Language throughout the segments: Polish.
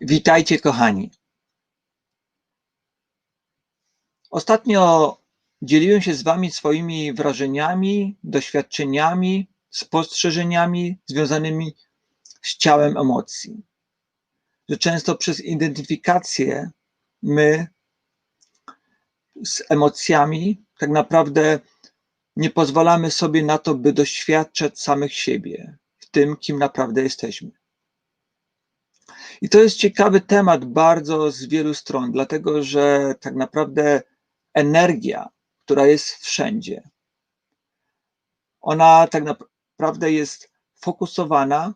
Witajcie, kochani. Ostatnio dzieliłem się z Wami swoimi wrażeniami, doświadczeniami, spostrzeżeniami związanymi z ciałem emocji. Że często przez identyfikację my z emocjami tak naprawdę nie pozwalamy sobie na to, by doświadczać samych siebie w tym, kim naprawdę jesteśmy. I to jest ciekawy temat bardzo z wielu stron, dlatego że tak naprawdę energia, która jest wszędzie, ona tak naprawdę jest fokusowana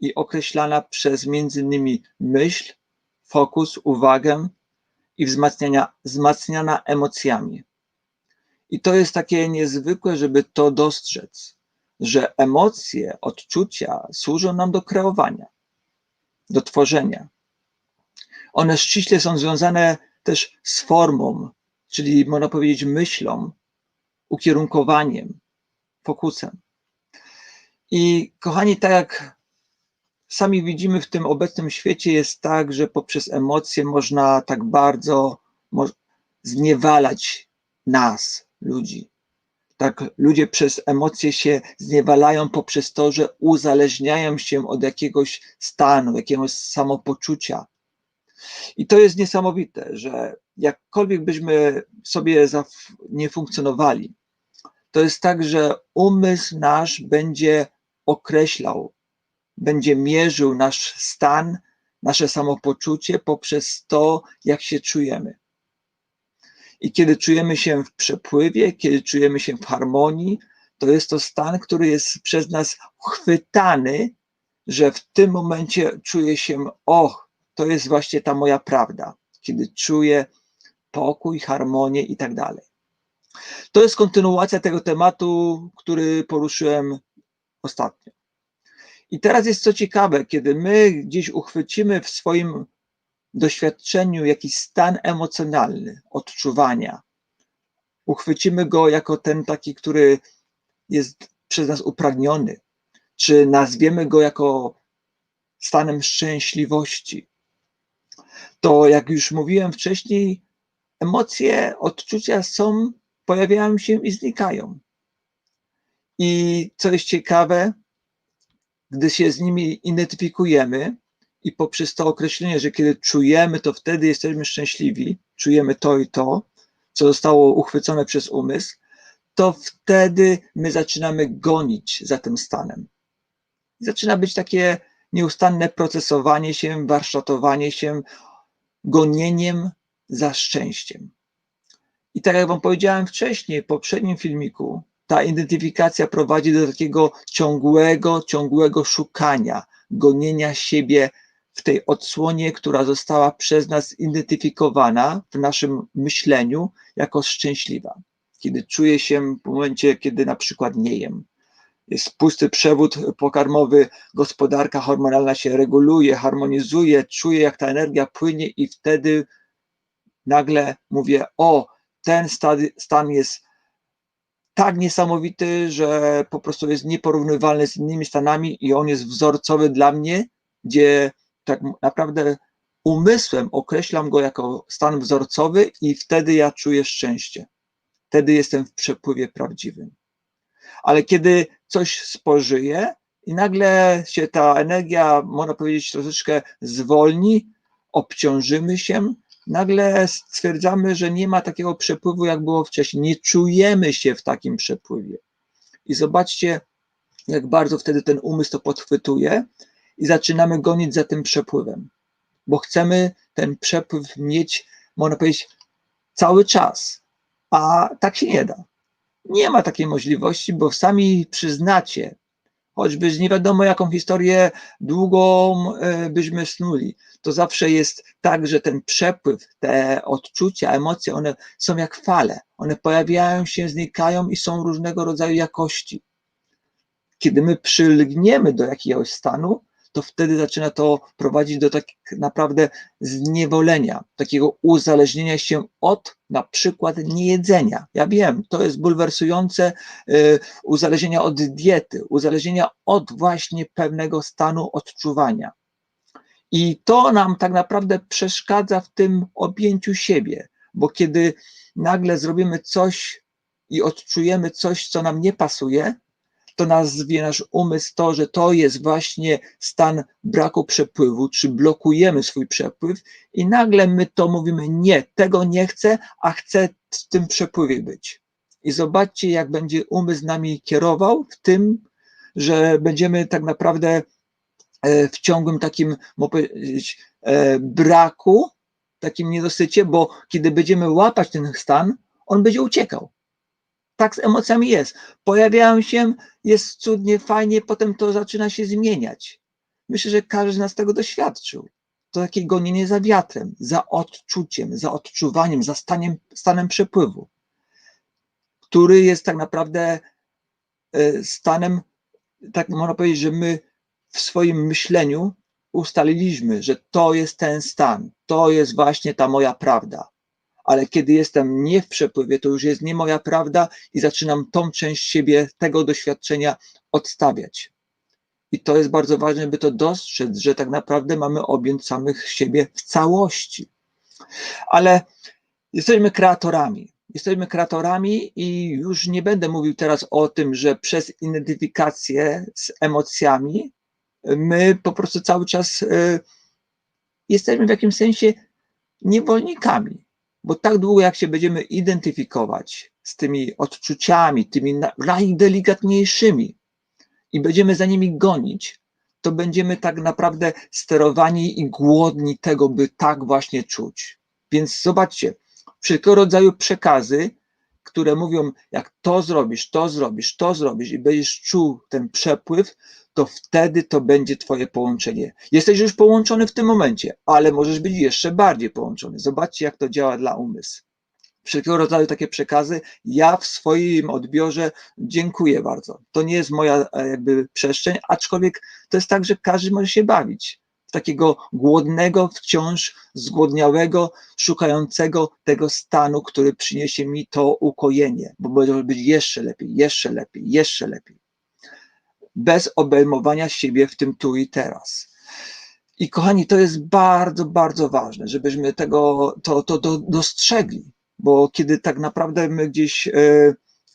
i określana przez między innymi myśl, fokus, uwagę i wzmacniania, wzmacniana emocjami. I to jest takie niezwykłe, żeby to dostrzec, że emocje, odczucia służą nam do kreowania do tworzenia. One ściśle są związane też z formą, czyli można powiedzieć myślą, ukierunkowaniem, fokusem. I kochani, tak jak sami widzimy w tym obecnym świecie, jest tak, że poprzez emocje można tak bardzo zniewalać nas, ludzi, tak ludzie przez emocje się zniewalają poprzez to, że uzależniają się od jakiegoś stanu, jakiegoś samopoczucia. I to jest niesamowite, że jakkolwiek byśmy sobie nie funkcjonowali, to jest tak, że umysł nasz będzie określał, będzie mierzył nasz stan, nasze samopoczucie poprzez to, jak się czujemy. I kiedy czujemy się w przepływie, kiedy czujemy się w harmonii, to jest to stan, który jest przez nas chwytany, że w tym momencie czuję się, och, to jest właśnie ta moja prawda, kiedy czuję pokój, harmonię i tak dalej. To jest kontynuacja tego tematu, który poruszyłem ostatnio. I teraz jest co ciekawe, kiedy my gdzieś uchwycimy w swoim doświadczeniu jakiś stan emocjonalny, odczuwania. Uchwycimy go jako ten taki, który jest przez nas upragniony, czy nazwiemy go jako stanem szczęśliwości. To, jak już mówiłem wcześniej, emocje, odczucia są, pojawiają się i znikają. I co jest ciekawe, gdy się z nimi identyfikujemy, i poprzez to określenie, że kiedy czujemy, to wtedy jesteśmy szczęśliwi, czujemy to i to, co zostało uchwycone przez umysł, to wtedy my zaczynamy gonić za tym stanem. Zaczyna być takie nieustanne procesowanie się, warsztatowanie się, gonieniem za szczęściem. I tak jak Wam powiedziałem wcześniej, w poprzednim filmiku, ta identyfikacja prowadzi do takiego ciągłego, ciągłego szukania, gonienia siebie w tej odsłonie, która została przez nas identyfikowana w naszym myśleniu jako szczęśliwa. Kiedy czuję się w momencie, kiedy na przykład nie jem. Jest pusty przewód pokarmowy, gospodarka hormonalna się reguluje, harmonizuje, czuję, jak ta energia płynie, i wtedy nagle mówię: O, ten stan jest tak niesamowity, że po prostu jest nieporównywalny z innymi stanami i on jest wzorcowy dla mnie, gdzie tak naprawdę umysłem określam go jako stan wzorcowy i wtedy ja czuję szczęście. Wtedy jestem w przepływie prawdziwym. Ale kiedy coś spożyję i nagle się ta energia, można powiedzieć, troszeczkę zwolni, obciążymy się, nagle stwierdzamy, że nie ma takiego przepływu, jak było wcześniej. Nie czujemy się w takim przepływie. I zobaczcie, jak bardzo wtedy ten umysł to podchwytuje i zaczynamy gonić za tym przepływem, bo chcemy ten przepływ mieć, można powiedzieć, cały czas, a tak się nie da. Nie ma takiej możliwości, bo sami przyznacie, choćby z nie wiadomo jaką historię długą e, byśmy snuli, to zawsze jest tak, że ten przepływ, te odczucia, emocje, one są jak fale. One pojawiają się, znikają i są różnego rodzaju jakości. Kiedy my przylgniemy do jakiegoś stanu, to wtedy zaczyna to prowadzić do tak naprawdę zniewolenia, takiego uzależnienia się od na przykład niejedzenia. Ja wiem, to jest bulwersujące, yy, uzależnienia od diety, uzależnienia od właśnie pewnego stanu odczuwania. I to nam tak naprawdę przeszkadza w tym objęciu siebie, bo kiedy nagle zrobimy coś i odczujemy coś, co nam nie pasuje, to nazwie nasz umysł to, że to jest właśnie stan braku przepływu, czy blokujemy swój przepływ i nagle my to mówimy, nie, tego nie chcę, a chcę w tym przepływie być. I zobaczcie, jak będzie umysł nami kierował w tym, że będziemy tak naprawdę e, w ciągłym takim, można powiedzieć, e, braku, takim niedosycie, bo kiedy będziemy łapać ten stan, on będzie uciekał tak z emocjami jest. Pojawiają się, jest cudnie, fajnie, potem to zaczyna się zmieniać. Myślę, że każdy z nas tego doświadczył. To takie gonienie za wiatrem, za odczuciem, za odczuwaniem, za staniem, stanem przepływu, który jest tak naprawdę e, stanem, tak można powiedzieć, że my w swoim myśleniu ustaliliśmy, że to jest ten stan, to jest właśnie ta moja prawda ale kiedy jestem nie w przepływie, to już jest nie moja prawda i zaczynam tą część siebie, tego doświadczenia odstawiać. I to jest bardzo ważne, by to dostrzec, że tak naprawdę mamy objąć samych siebie w całości. Ale jesteśmy kreatorami. Jesteśmy kreatorami i już nie będę mówił teraz o tym, że przez identyfikację z emocjami my po prostu cały czas y, jesteśmy w jakimś sensie niewolnikami. Bo tak długo, jak się będziemy identyfikować z tymi odczuciami, tymi najdelikatniejszymi i będziemy za nimi gonić, to będziemy tak naprawdę sterowani i głodni tego, by tak właśnie czuć. Więc zobaczcie, wszelkiego rodzaju przekazy, które mówią, jak to zrobisz, to zrobisz, to zrobisz i będziesz czuł ten przepływ, to wtedy to będzie Twoje połączenie. Jesteś już połączony w tym momencie, ale możesz być jeszcze bardziej połączony. Zobaczcie, jak to działa dla umysłu. Wszelkiego rodzaju takie przekazy, ja w swoim odbiorze dziękuję bardzo. To nie jest moja e, jakby przestrzeń, aczkolwiek to jest tak, że każdy może się bawić takiego głodnego, wciąż zgłodniałego, szukającego tego stanu, który przyniesie mi to ukojenie, bo może być jeszcze lepiej, jeszcze lepiej, jeszcze lepiej bez obejmowania siebie w tym tu i teraz. I kochani, to jest bardzo, bardzo ważne, żebyśmy tego to, to, to dostrzegli, bo kiedy tak naprawdę my gdzieś e,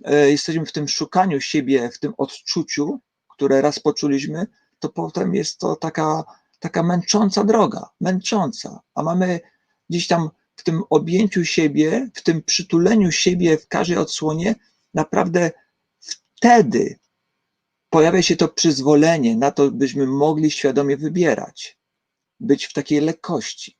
e, jesteśmy w tym szukaniu siebie, w tym odczuciu, które raz poczuliśmy, to potem jest to taka, taka męcząca droga, męcząca, a mamy gdzieś tam w tym objęciu siebie, w tym przytuleniu siebie w każdej odsłonie, naprawdę wtedy pojawia się to przyzwolenie na to, byśmy mogli świadomie wybierać, być w takiej lekkości.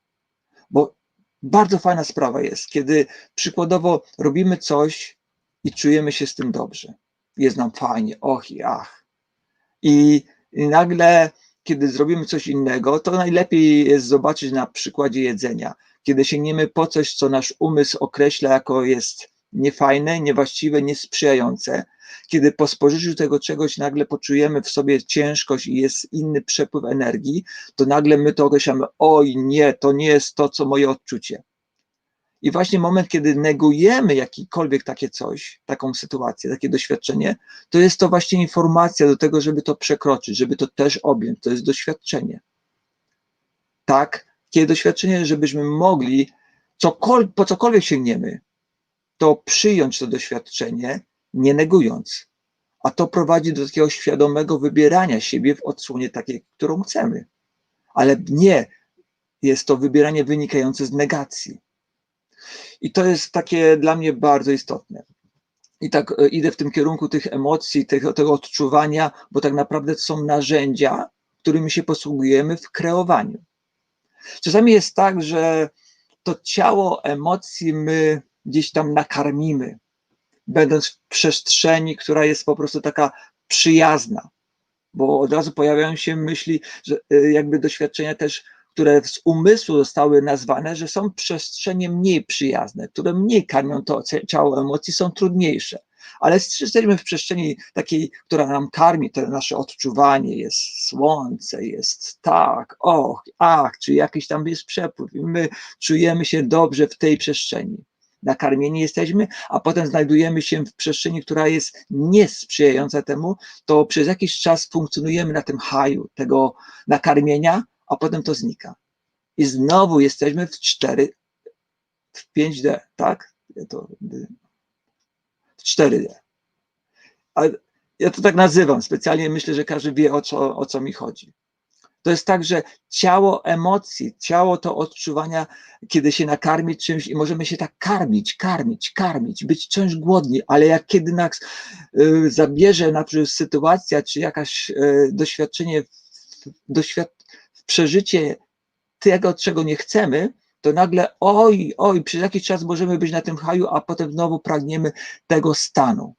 Bo bardzo fajna sprawa jest, kiedy przykładowo robimy coś i czujemy się z tym dobrze. Jest nam fajnie, och i ach. I, nagle, kiedy zrobimy coś innego, to najlepiej jest zobaczyć na przykładzie jedzenia. Kiedy sięgniemy po coś, co nasz umysł określa jako jest niefajne, niewłaściwe, niesprzyjające, kiedy po spożyciu tego czegoś nagle poczujemy w sobie ciężkość i jest inny przepływ energii, to nagle my to określamy, oj nie, to nie jest to, co moje odczucie. I właśnie moment, kiedy negujemy jakikolwiek takie coś, taką sytuację, takie doświadczenie, to jest to właśnie informacja do tego, żeby to przekroczyć, żeby to też objąć. To jest doświadczenie. Tak, kiedy doświadczenie, żebyśmy mogli, cokol- po cokolwiek sięgniemy, to przyjąć to doświadczenie nie negując. A to prowadzi do takiego świadomego wybierania siebie w odsłonie takiej, którą chcemy. Ale nie jest to wybieranie wynikające z negacji. I to jest takie dla mnie bardzo istotne. I tak e, idę w tym kierunku tych emocji, tego, tego odczuwania, bo tak naprawdę to są narzędzia, którymi się posługujemy w kreowaniu. Czasami jest tak, że to ciało emocji my gdzieś tam nakarmimy, będąc w przestrzeni, która jest po prostu taka przyjazna, bo od razu pojawiają się myśli, że y, jakby doświadczenia też, które z umysłu zostały nazwane, że są przestrzenie mniej przyjazne, które mniej karmią to ciało emocji, są trudniejsze. Ale jesteśmy w przestrzeni takiej, która nam karmi to nasze odczuwanie, jest słońce, jest tak, och, ach, czy jakiś tam jest przepływ i my czujemy się dobrze w tej przestrzeni nakarmieni jesteśmy, a potem znajdujemy się w przestrzeni, która jest niesprzyjająca temu, to przez jakiś czas funkcjonujemy na tym haju tego nakarmienia, a potem to znika. I znowu jesteśmy w 4, w 5D, tak? To, w 4D. A ja to tak nazywam specjalnie, myślę, że każdy wie o co, o co mi chodzi. To jest tak, że ciało emocji, ciało to odczuwania, kiedy się nakarmi czymś i możemy się tak karmić, karmić, karmić, być czymś głodni, ale jak kiedy nas y, zabierze na przykład sytuacja, czy jakaś y, doświadczenie, doświad przeżycie tego, czego nie chcemy, to nagle oj, oj, przez jakiś czas możemy być na tym haju, a potem znowu pragniemy tego stanu.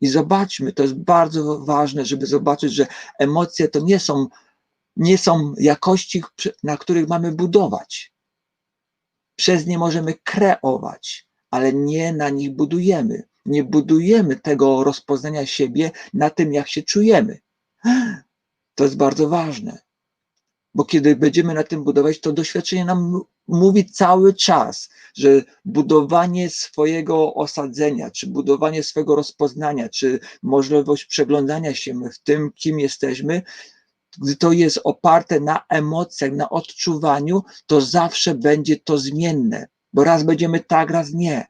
I zobaczmy, to jest bardzo ważne, żeby zobaczyć, że emocje to nie są nie są jakości, na których mamy budować. Przez nie możemy kreować, ale nie na nich budujemy. Nie budujemy tego rozpoznania siebie na tym, jak się czujemy. To jest bardzo ważne, bo kiedy będziemy na tym budować, to doświadczenie nam mówi cały czas, że budowanie swojego osadzenia, czy budowanie swojego rozpoznania, czy możliwość przeglądania się w tym, kim jesteśmy, gdy to jest oparte na emocjach, na odczuwaniu, to zawsze będzie to zmienne, bo raz będziemy tak, raz nie.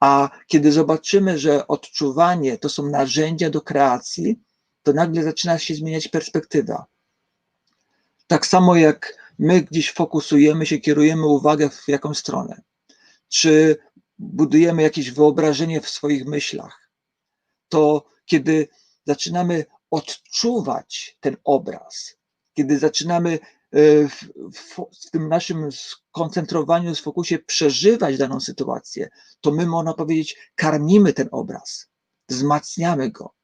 A kiedy zobaczymy, że odczuwanie to są narzędzia do kreacji, to nagle zaczyna się zmieniać perspektywa. Tak samo jak my gdzieś fokusujemy się, kierujemy uwagę w jakąś stronę, czy budujemy jakieś wyobrażenie w swoich myślach, to kiedy zaczynamy odczuwać ten obraz, kiedy zaczynamy e, w, w, w, tym naszym skoncentrowaniu, fokusie przeżywać daną sytuację, to my, można powiedzieć, karmimy ten obraz, wzmacniamy go.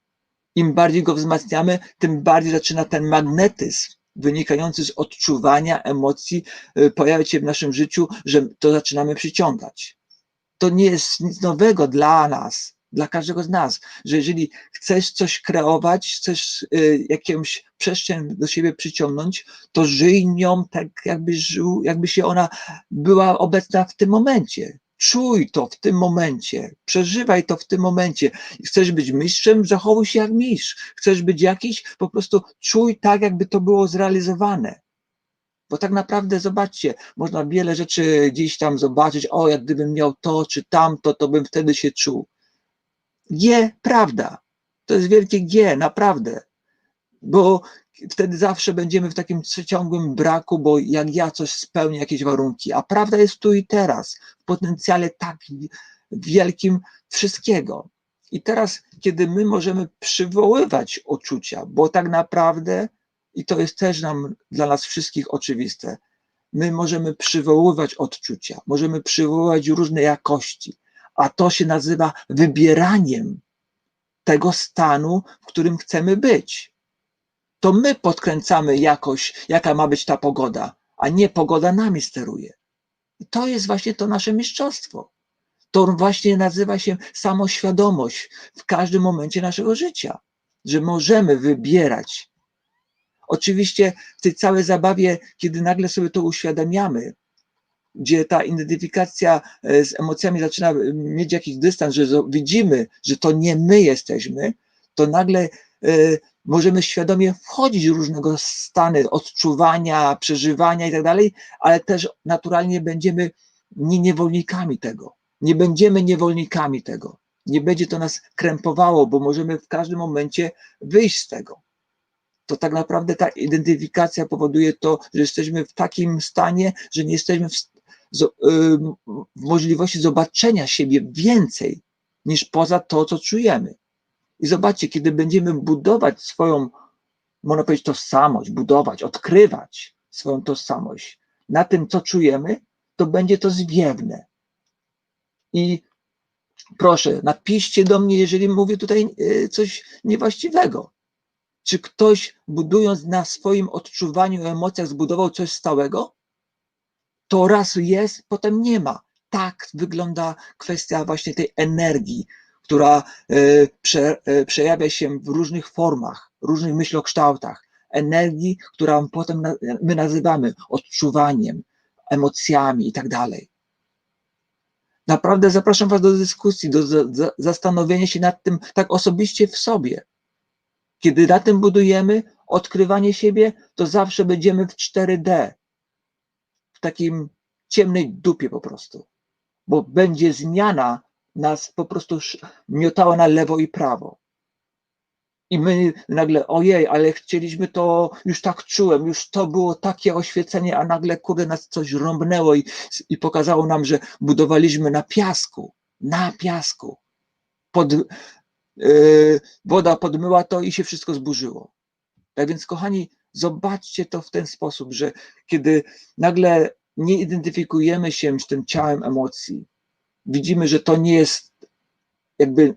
Im bardziej go wzmacniamy, tym bardziej zaczyna ten magnetyzm wynikający z odczuwania emocji e, pojawiać się w naszym życiu, że to zaczynamy przyciągać. To nie jest nic nowego dla nas, dla każdego z nas, że jeżeli chcesz coś kreować, chcesz y, jakąś przestrzeń do siebie przyciągnąć, to żyj nią tak, jakby, żył, jakby się ona była obecna w tym momencie. Czuj to w tym momencie, przeżywaj to w tym momencie. Chcesz być mistrzem, zachowuj się jak mistrz. Chcesz być jakiś, po prostu czuj tak, jakby to było zrealizowane. Bo tak naprawdę, zobaczcie, można wiele rzeczy gdzieś tam zobaczyć, o, jak gdybym miał to czy tamto, to bym wtedy się czuł. G, prawda. To jest wielkie G, naprawdę. Bo wtedy zawsze będziemy w takim ciągłym braku, bo jak ja coś spełnię, jakieś warunki, a prawda jest tu i teraz, w potencjale tak wielkim wszystkiego. I teraz, kiedy my możemy przywoływać uczucia, bo tak naprawdę, i to jest też nam, dla nas wszystkich oczywiste, my możemy przywoływać odczucia, możemy przywoływać różne jakości, a to się nazywa wybieraniem tego stanu, w którym chcemy być. To my podkręcamy jakoś, jaka ma być ta pogoda, a nie pogoda nami steruje. I to jest właśnie to nasze mistrzostwo. To właśnie nazywa się samoświadomość w każdym momencie naszego życia, że możemy wybierać. Oczywiście w tej całej zabawie, kiedy nagle sobie to uświadamiamy, gdzie ta identyfikacja e, z emocjami zaczyna mieć jakiś dystans, że widzimy, że to nie my jesteśmy, to nagle e, możemy świadomie wchodzić w różnego stany odczuwania, przeżywania i tak dalej, ale też naturalnie będziemy nie niewolnikami tego. Nie będziemy niewolnikami tego. Nie będzie to nas krępowało, bo możemy w każdym momencie wyjść z tego. To tak naprawdę ta identyfikacja powoduje to, że jesteśmy w takim stanie, że nie jesteśmy możliwości zobaczenia siebie więcej niż poza to, co czujemy. I zobaczcie, kiedy będziemy budować swoją, można powiedzieć, tożsamość, budować, odkrywać swoją tożsamość na tym, co czujemy, to będzie to zwiewne. I proszę, napiszcie do mnie, jeżeli mówię tutaj e, coś niewłaściwego. Czy ktoś budując na swoim odczuwaniu, emocjach, zbudował coś stałego? To raz jest, potem nie ma. Tak wygląda kwestia właśnie tej energii, która e, prze, e, przejawia się w różnych formach, różnych myślokształtach. Energii, którą potem my nazywamy odczuwaniem, emocjami i tak dalej. Naprawdę zapraszam Was do dyskusji, do zastanowienia się nad tym tak osobiście w sobie. Kiedy na tym budujemy, odkrywanie siebie, to zawsze będziemy w 4D, w takim ciemnej dupie po prostu, bo będzie zmiana nas po prostu miotała na lewo i prawo. I my nagle, ojej, ale chcieliśmy to, już tak czułem, już to było takie oświecenie, a nagle kurde nas coś rąbnęło i, i pokazało nam, że budowaliśmy na piasku, na piasku. Pod, yy, woda podmyła to i się wszystko zburzyło. Tak więc, kochani, zobaczcie to w ten sposób, że kiedy nagle nie identyfikujemy się z tym ciałem emocji, widzimy, że to nie jest jakby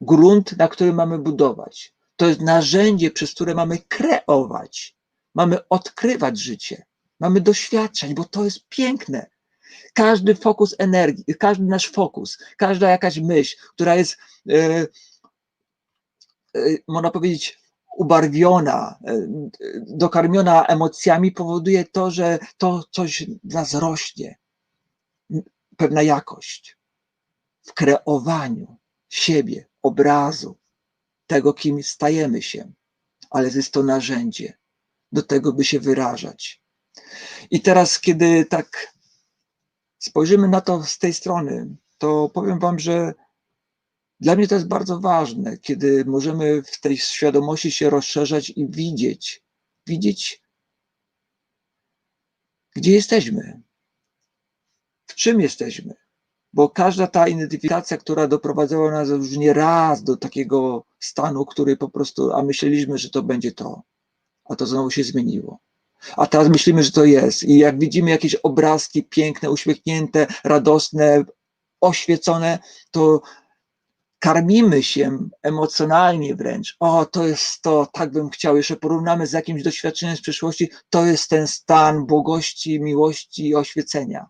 grunt, na którym mamy budować. To jest narzędzie, przez które mamy kreować, mamy odkrywać życie, mamy doświadczać, bo to jest piękne. Każdy fokus energii, każdy nasz fokus, każda jakaś myśl, która jest, yy, yy, można powiedzieć, ubarwiona, e, dokarmiona emocjami, powoduje to, że to coś w nas rośnie, pewna jakość w kreowaniu siebie, obrazu, tego, kim stajemy się, ale jest to narzędzie do tego, by się wyrażać. I teraz, kiedy tak spojrzymy na to z tej strony, to powiem Wam, że dla mnie to jest bardzo ważne, kiedy możemy w tej świadomości się rozszerzać i widzieć, widzieć, gdzie jesteśmy, w czym jesteśmy. Bo każda ta identyfikacja, która doprowadzała nas już nie raz do takiego stanu, który po prostu, a myśleliśmy, że to będzie to, a to znowu się zmieniło. A teraz myślimy, że to jest. I jak widzimy jakieś obrazki piękne, uśmiechnięte, radosne, oświecone, to karmimy się emocjonalnie wręcz. O, to jest to, tak bym chciał. Jeszcze porównamy z jakimś doświadczeniem z przeszłości. To jest ten stan błogości, miłości i oświecenia.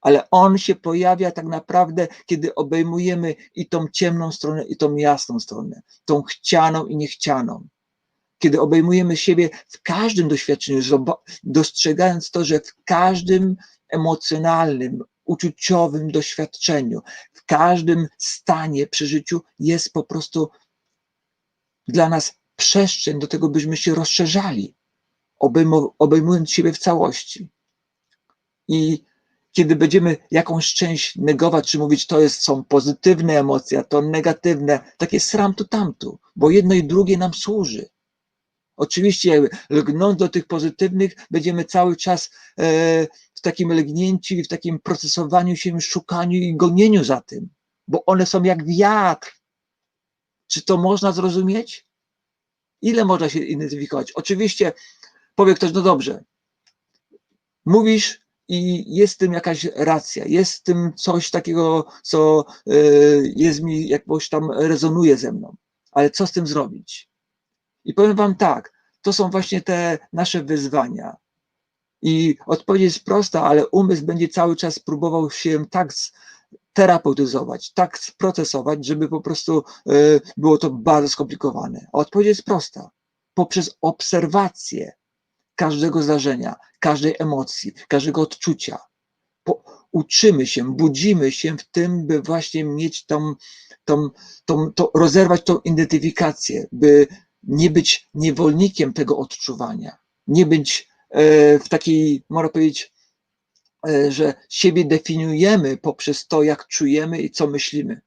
Ale on się pojawia tak naprawdę, kiedy obejmujemy i tą ciemną stronę, i tą jasną stronę, tą chcianą i niechcianą. Kiedy obejmujemy siebie w każdym doświadczeniu, dostrzegając to, że w każdym emocjonalnym, uczuciowym doświadczeniu, w każdym stanie, przeżyciu jest po prostu dla nas przestrzeń do tego, byśmy się rozszerzali, obejmując siebie w całości. I kiedy będziemy jakąś część negować, czy mówić, to jest, są pozytywne emocje, a to negatywne, takie sram tu tamtu, bo jedno i drugie nam służy. Oczywiście, lgnąc do tych pozytywnych, będziemy cały czas e, w takim lgnięciu i w takim procesowaniu się, szukaniu i gonieniu za tym, bo one są jak wiatr. Czy to można zrozumieć? Ile można się identyfikować? Oczywiście powie ktoś, no dobrze, mówisz, i jest w tym jakaś racja, jest w tym coś takiego, co e, jest mi jakoś tam rezonuje ze mną. Ale co z tym zrobić? I powiem Wam tak, to są właśnie te nasze wyzwania. I odpowiedź jest prosta, ale umysł będzie cały czas próbował się tak terapeutyzować, tak sprocesować, żeby po prostu e, było to bardzo skomplikowane. A odpowiedź jest prosta. Poprzez obserwację każdego zdarzenia, każdej emocji, każdego odczucia. Po, uczymy się, budzimy się w tym, by właśnie mieć tą, tą, tą, to, rozerwać tą identyfikację, by nie być niewolnikiem tego odczuwania, nie być w takiej, można powiedzieć, e, że siebie definiujemy poprzez to, jak czujemy i co myślimy,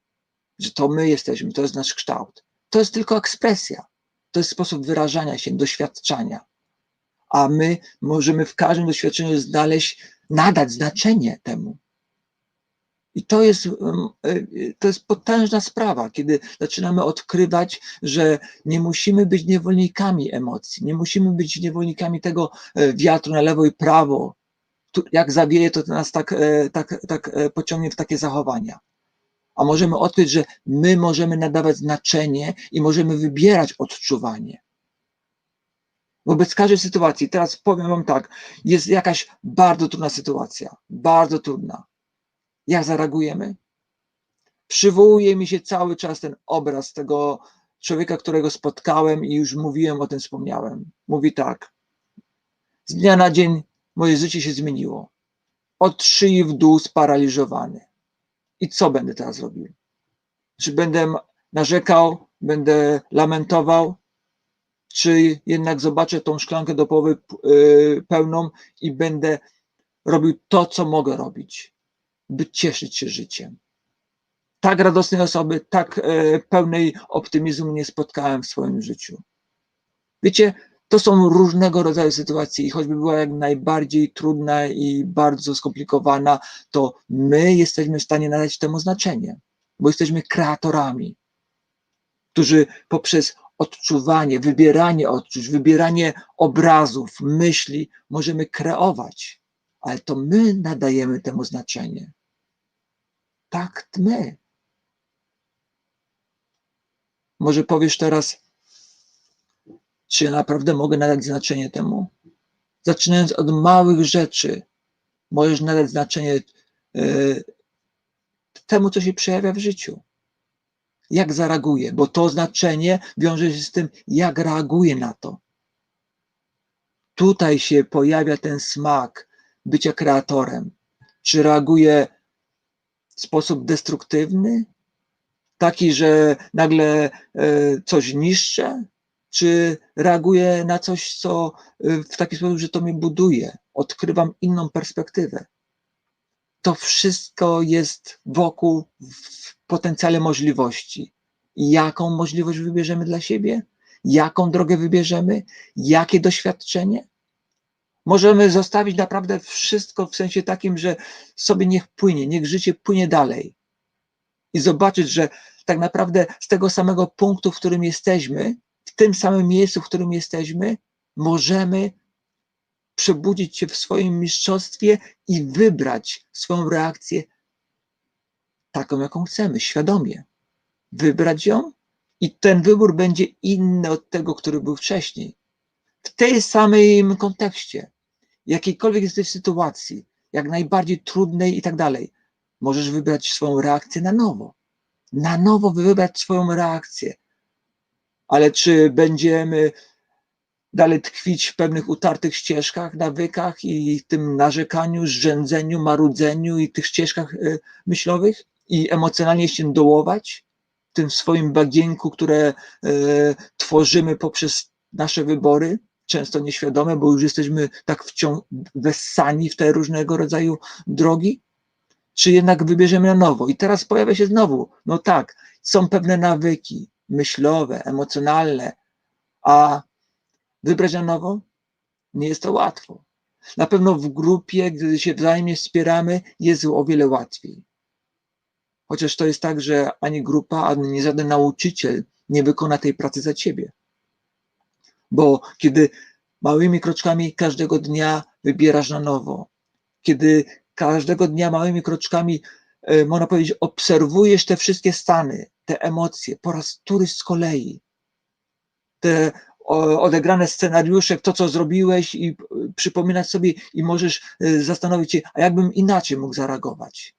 że to my jesteśmy, to jest nasz kształt. To jest tylko ekspresja, to jest sposób wyrażania się, doświadczania a my możemy w każdym doświadczeniu znaleźć, nadać znaczenie temu. I to jest, e, to jest potężna sprawa, kiedy zaczynamy odkrywać, że nie musimy być niewolnikami emocji, nie musimy być niewolnikami tego e, wiatru na lewo i prawo. Jak zawieje, to nas tak, e, tak, tak pociągnie w takie zachowania. A możemy odkryć, że my możemy nadawać znaczenie i możemy wybierać odczuwanie wobec każdej sytuacji. Teraz powiem Wam tak, jest jakaś bardzo trudna sytuacja, bardzo trudna. Jak zareagujemy? Przywołuje mi się cały czas ten obraz tego człowieka, którego spotkałem i już mówiłem o tym, wspomniałem. Mówi tak. Z dnia na dzień moje życie się zmieniło. Od szyi w dół sparaliżowany. I co będę teraz robił? Czy będę narzekał, będę lamentował, czy jednak zobaczę tą szklankę do połowy y, pełną i będę robił to, co mogę robić, by cieszyć się życiem. Tak radosnej osoby, tak e, pełnej optymizmu nie spotkałem w swoim życiu. Wiecie, to są różnego rodzaju sytuacje i choćby była jak najbardziej trudna i bardzo skomplikowana, to my jesteśmy w stanie nadać temu znaczenie, bo jesteśmy kreatorami, którzy poprzez odczuwanie, wybieranie odczuć, wybieranie obrazów, myśli możemy kreować, ale to my nadajemy temu znaczenie. Tak, my. Może powiesz teraz, czy ja naprawdę mogę nadać znaczenie temu? Zaczynając od małych rzeczy, możesz nadać znaczenie y, temu, co się przejawia w życiu. Jak zareaguję, bo to znaczenie wiąże się z tym, jak reaguję na to. Tutaj się pojawia ten smak bycia kreatorem. Czy reaguję w sposób destruktywny, taki, że nagle e, coś niszczę, czy reaguję na coś, co e, w taki sposób, że to mnie buduje, odkrywam inną perspektywę. To wszystko jest wokół w potencjale możliwości. Jaką możliwość wybierzemy dla siebie? Jaką drogę wybierzemy? Jakie doświadczenie? Możemy zostawić naprawdę wszystko w sensie takim, że sobie niech płynie, niech życie płynie dalej. I zobaczyć, że tak naprawdę z tego samego punktu, w którym jesteśmy, w tym samym miejscu, w którym jesteśmy, możemy przebudzić się w swoim mistrzostwie i wybrać swoją reakcję taką, jaką chcemy, świadomie. Wybrać ją i ten wybór będzie inny od tego, który był wcześniej. W tej samym kontekście, jakiejkolwiek jesteś sytuacji, jak najbardziej trudnej i tak dalej, możesz wybrać swoją reakcję na nowo. Na nowo wybrać swoją reakcję. Ale czy będziemy dalej tkwić w pewnych utartych ścieżkach, nawykach i tym narzekaniu, zrzędzeniu, marudzeniu i tych ścieżkach y, myślowych i emocjonalnie się dołować tym swoim bagienku, które y, tworzymy poprzez nasze wybory, często nieświadome, bo już jesteśmy tak wciąż wessani w te różnego rodzaju drogi? Czy jednak wybierzemy na nowo? I teraz pojawia się znowu, no tak, są pewne nawyki myślowe, emocjonalne, a wybrać na nowo? Nie jest to łatwo. Na pewno w grupie, gdy się wzajemnie wspieramy, jest o wiele łatwiej. Chociaż to jest tak, że ani grupa, ani żaden nauczyciel nie wykona tej pracy za ciebie. Bo kiedy małymi kroczkami każdego dnia wybierasz na nowo, kiedy każdego dnia małymi kroczkami, e, można powiedzieć, obserwujesz te wszystkie stany, te emocje, po raz któryś z kolei, te odegrane scenariusze, to co zrobiłeś i przypominać sobie i możesz e, zastanowić się, a jakbym inaczej mógł zareagować.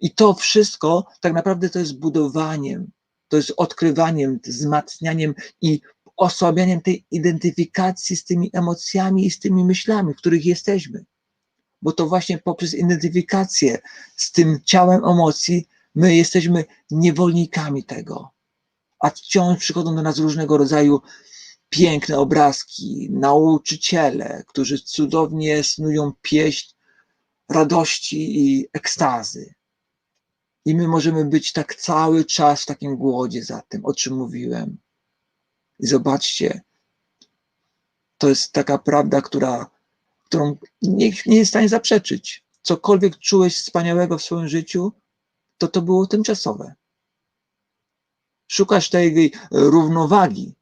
I to wszystko tak naprawdę to jest budowaniem, to jest odkrywaniem, wzmacnianiem i osłabianiem tej identyfikacji z tymi emocjami i z tymi myślami, w których jesteśmy. Bo to właśnie poprzez identyfikację z tym ciałem emocji my jesteśmy niewolnikami tego. A wciąż przychodzą do nas różnego rodzaju piękne obrazki, nauczyciele, którzy cudownie snują pieśń radości i ekstazy. I my możemy być tak cały czas w takim głodzie za tym, o czym mówiłem. I zobaczcie, to jest taka prawda, która, którą nikt nie jest w stanie zaprzeczyć. Cokolwiek czułeś wspaniałego w swoim życiu, to to było tymczasowe. Szukasz tej równowagi,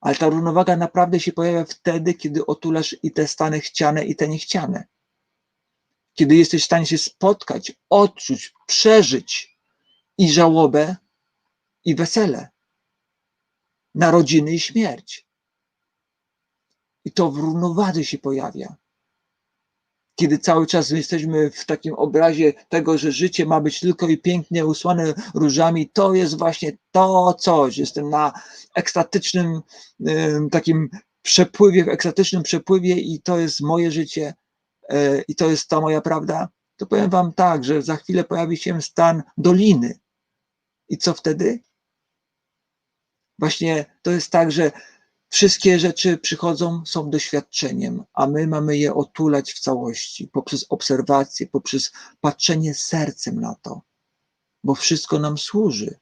ale ta równowaga naprawdę się pojawia wtedy, kiedy otulasz i te stany chciane, i te niechciane. Kiedy jesteś w stanie się spotkać, odczuć, przeżyć i żałobę, i wesele narodziny i śmierć. I to w równowadze się pojawia. Kiedy cały czas jesteśmy w takim obrazie tego, że życie ma być tylko i pięknie usłane różami, to jest właśnie to coś. Jestem na ekstatycznym takim przepływie, w ekstatycznym przepływie i to jest moje życie e, i to jest ta moja prawda. To powiem Wam tak, że za chwilę pojawi się stan doliny. I co wtedy? Właśnie to jest tak, że Wszystkie rzeczy przychodzą, są doświadczeniem, a my mamy je otulać w całości poprzez obserwację, poprzez patrzenie sercem na to, bo wszystko nam służy.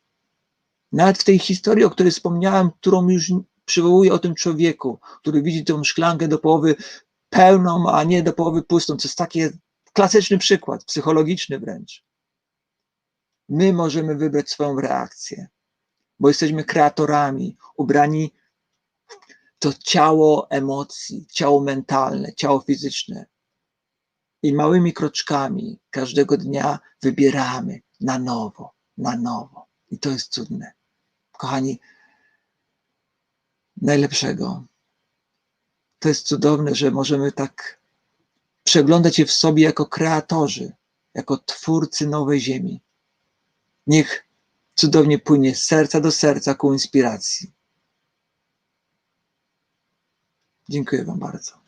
Nawet w tej historii, o której wspomniałem, którą już przywołuję o tym człowieku, który widzi tą szklankę do połowy pełną, a nie do połowy pustą. To jest taki klasyczny przykład, psychologiczny wręcz. My możemy wybrać swoją reakcję, bo jesteśmy kreatorami, ubrani to ciało emocji, ciało mentalne, ciało fizyczne. I małymi kroczkami każdego dnia wybieramy na nowo, na nowo. I to jest cudne. Kochani, najlepszego. To jest cudowne, że możemy tak przeglądać się w sobie jako kreatorzy, jako twórcy nowej ziemi. Niech cudownie płynie z serca do serca ku inspiracji. Dziękuję Wam bardzo.